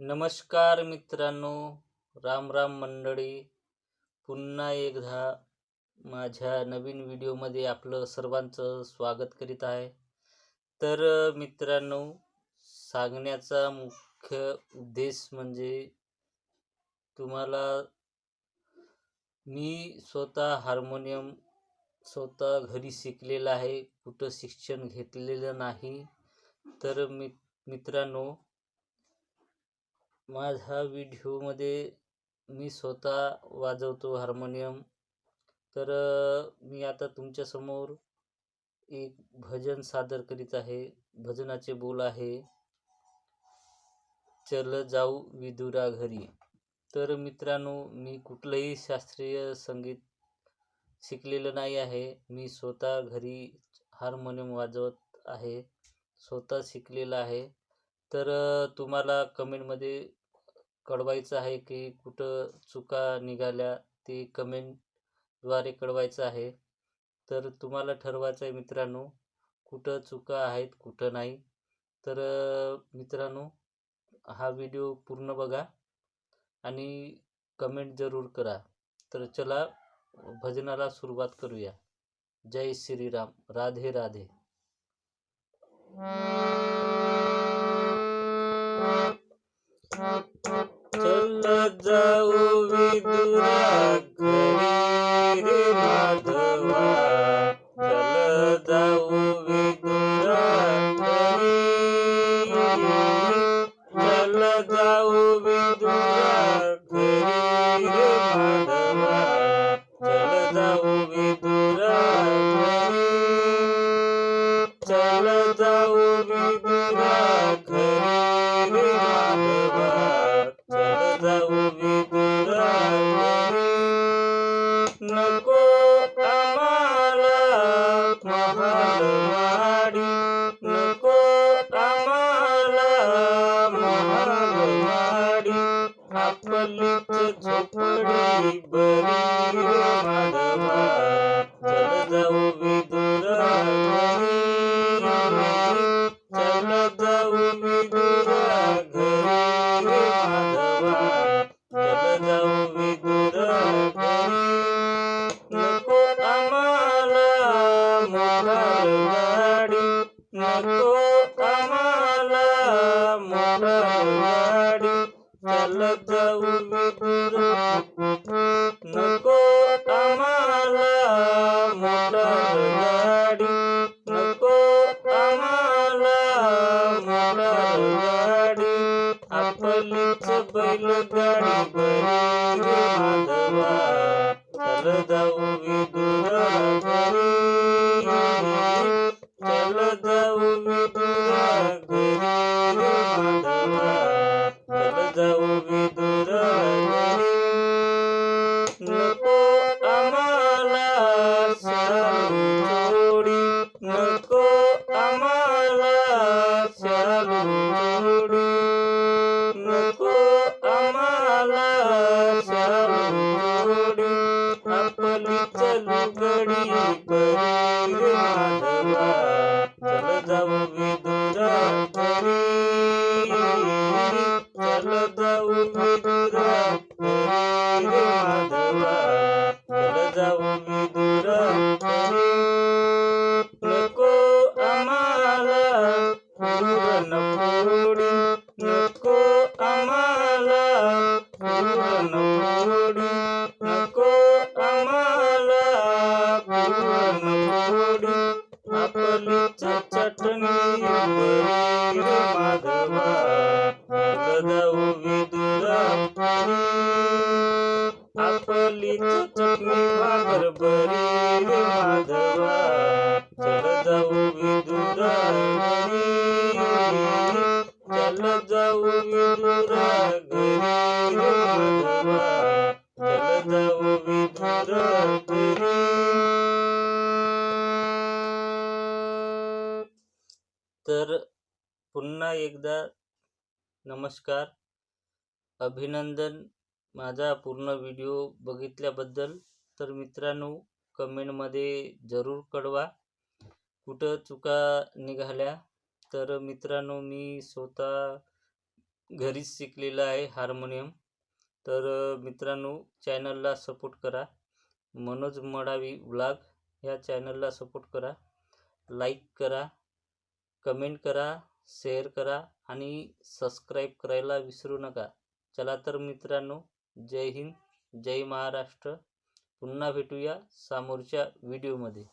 नमस्कार मित्रांनो राम राम मंडळी. पुन्हा एकदा माझ्या नवीन व्हिडिओमध्ये आपलं सर्वांचं स्वागत करीत आहे. तर मित्रांनो सांगण्याचा मुख्य उद्देश म्हणजे तुम्हाला मी स्वतः हार्मोनियम स्वतः घरी शिकलेलं आहे. कुठं शिक्षण घेतलेलं नाही. तर मि मित्रांनो माझ्या व्हिडिओमध्ये मी स्वतः वाजवतो हार्मोनियम. तर मी आता तुमच्यासमोर एक भजन सादर करीत आहे. भजनाचे बोल आहे चल जाऊ विदुरा घरी. तर मित्रांनो मी कुठलंही शास्त्रीय संगीत शिकलेलं नाही आहे. मी स्वतः घरी हार्मोनियम वाजवत आहे स्वतः शिकलेलं आहे. तर तुम्हाला कमेंटमध्ये कळवायचं आहे की कुठं चुका निघाल्या ती कमेंटद्वारे कळवायचं आहे. तर तुम्हाला ठरवायचं आहे मित्रांनो कुठं चुका आहेत कुठं नाही. तर मित्रांनो हा व्हिडिओ पूर्ण बघा आणि कमेंट जरूर करा. तर चला भजनाला सुरुवात करूया. जय श्रीराम. राधे राधे. चल जाऊ विदुरा चल మాట్లాడు నొక్కో మాట్లాడు అప్పలు చెప్పలు గడి করি না नको आम्हाला पुरण पोळी चटणी बरी रे माधवा चल जाऊ विदुरा चटणी भाकर बरी माधवा जाऊ तर पुन्हा एकदा नमस्कार. अभिनंदन माझा पूर्ण व्हिडिओ बघितल्याबद्दल. तर मित्रांनो कमेंटमध्ये जरूर कळवा. कुठं चुका निघाल्या? तर मित्रांनो मी स्वतः घरीच शिकलेलं आहे हार्मोनियम. तर मित्रांनो चॅनलला सपोर्ट करा. मनोज मडावी व्लॉग ह्या चॅनलला सपोर्ट करा. लाईक करा कमेंट करा शेअर करा आणि सबस्क्राईब करायला विसरू नका. चला तर मित्रांनो जय हिंद जय महाराष्ट्र. पुन्हा भेटूया समोरच्या व्हिडिओमध्ये.